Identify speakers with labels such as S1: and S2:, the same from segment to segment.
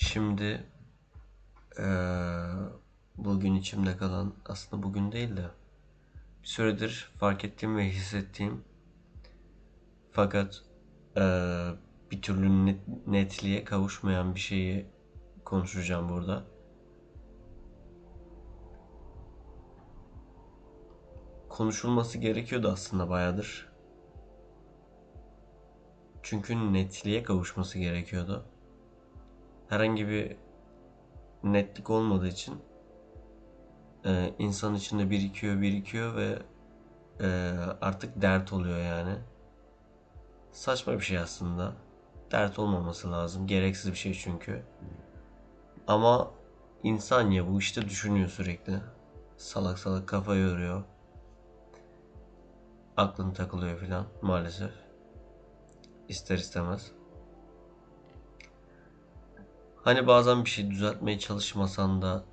S1: Şimdi eee, bugün içimde kalan aslında bugün değil de bir süredir fark ettiğim ve hissettiğim fakat eee, bir türlü net- netliğe kavuşmayan bir şeyi konuşacağım burada. Konuşulması gerekiyordu aslında bayağıdır. Çünkü netliğe kavuşması gerekiyordu. Herhangi bir netlik olmadığı için e, insan içinde birikiyor birikiyor ve e, artık dert oluyor yani. Saçma bir şey aslında. Dert olmaması lazım. Gereksiz bir şey çünkü. Ama insan ya bu işte düşünüyor sürekli. Salak salak kafa yoruyor. Aklın takılıyor filan maalesef. İster istemez. Hani bazen bir şey düzeltmeye çalışmasan da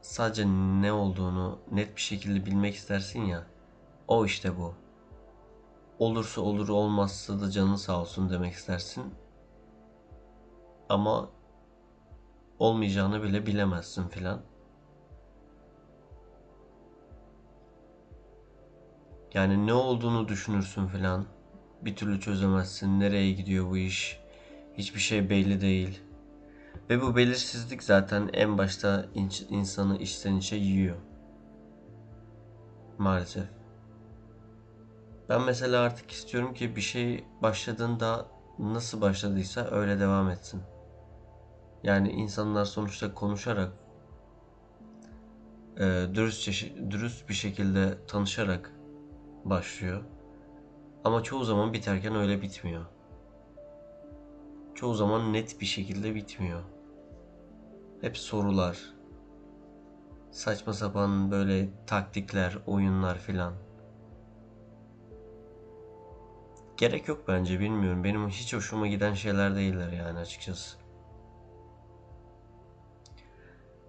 S1: sadece ne olduğunu net bir şekilde bilmek istersin ya. O işte bu. Olursa olur olmazsa da canın sağ olsun demek istersin. Ama olmayacağını bile bilemezsin filan. Yani ne olduğunu düşünürsün filan. Bir türlü çözemezsin. Nereye gidiyor bu iş? Hiçbir şey belli değil. Ve bu belirsizlik zaten en başta in- insanı içten içe yiyor. Maalesef. Ben mesela artık istiyorum ki bir şey başladığında nasıl başladıysa öyle devam etsin. Yani insanlar sonuçta konuşarak, e, dürüst, dürüst bir şekilde tanışarak başlıyor. Ama çoğu zaman biterken öyle bitmiyor. Çoğu zaman net bir şekilde bitmiyor. Hep sorular, saçma sapan böyle taktikler, oyunlar filan. Gerek yok bence bilmiyorum. Benim hiç hoşuma giden şeyler değiller yani açıkçası.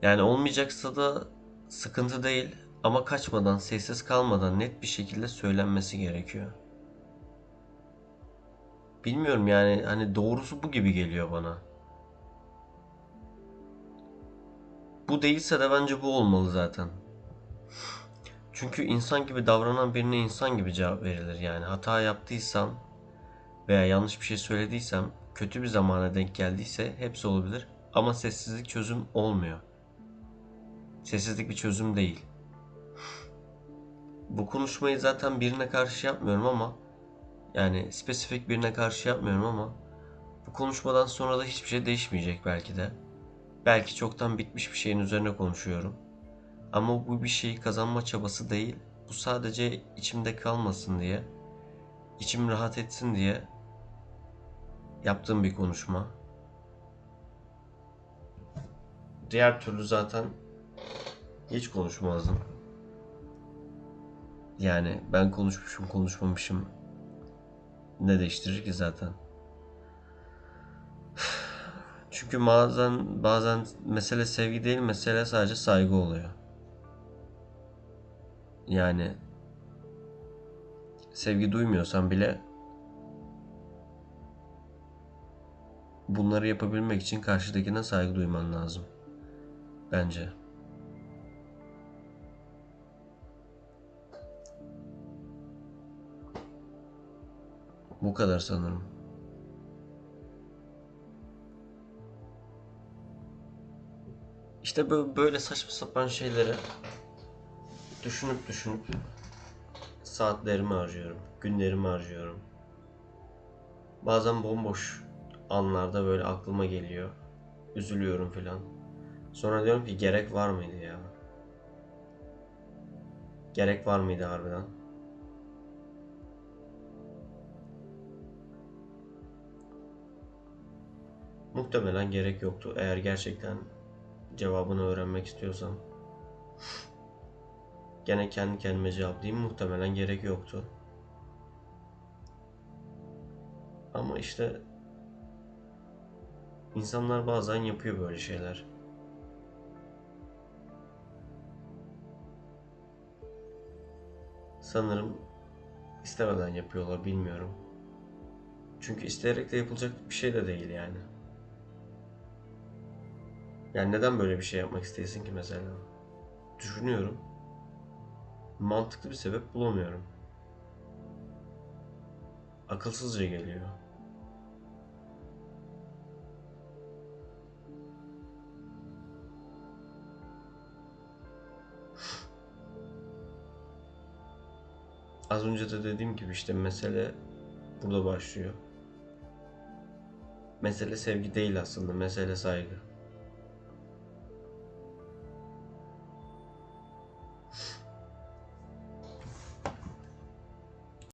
S1: Yani olmayacaksa da sıkıntı değil ama kaçmadan, sessiz kalmadan net bir şekilde söylenmesi gerekiyor. Bilmiyorum yani hani doğrusu bu gibi geliyor bana. Bu değilse de bence bu olmalı zaten. Çünkü insan gibi davranan birine insan gibi cevap verilir yani. Hata yaptıysam veya yanlış bir şey söylediysem, kötü bir zamana denk geldiyse hepsi olabilir. Ama sessizlik çözüm olmuyor. Sessizlik bir çözüm değil. Bu konuşmayı zaten birine karşı yapmıyorum ama yani spesifik birine karşı yapmıyorum ama bu konuşmadan sonra da hiçbir şey değişmeyecek belki de. Belki çoktan bitmiş bir şeyin üzerine konuşuyorum. Ama bu bir şeyi kazanma çabası değil. Bu sadece içimde kalmasın diye, içim rahat etsin diye yaptığım bir konuşma. Diğer türlü zaten hiç konuşmazdım. Yani ben konuşmuşum konuşmamışım ne değiştirir ki zaten. Çünkü bazen bazen mesele sevgi değil mesele sadece saygı oluyor. Yani sevgi duymuyorsan bile bunları yapabilmek için karşıdakine saygı duyman lazım. Bence. Bu kadar sanırım. İşte bö- böyle saçma sapan şeyleri düşünüp düşünüp saatlerimi harcıyorum, günlerimi harcıyorum. Bazen bomboş anlarda böyle aklıma geliyor. Üzülüyorum filan. Sonra diyorum ki gerek var mıydı ya? Gerek var mıydı harbiden? Muhtemelen gerek yoktu. Eğer gerçekten cevabını öğrenmek istiyorsam. Gene kendi kendime cevaplayayım. Muhtemelen gerek yoktu. Ama işte insanlar bazen yapıyor böyle şeyler. Sanırım istemeden yapıyorlar bilmiyorum. Çünkü isteyerek de yapılacak bir şey de değil yani. Yani neden böyle bir şey yapmak isteyesin ki mesela? Düşünüyorum. Mantıklı bir sebep bulamıyorum. Akılsızca geliyor. Az önce de dediğim gibi işte mesele burada başlıyor. Mesele sevgi değil aslında, mesele saygı.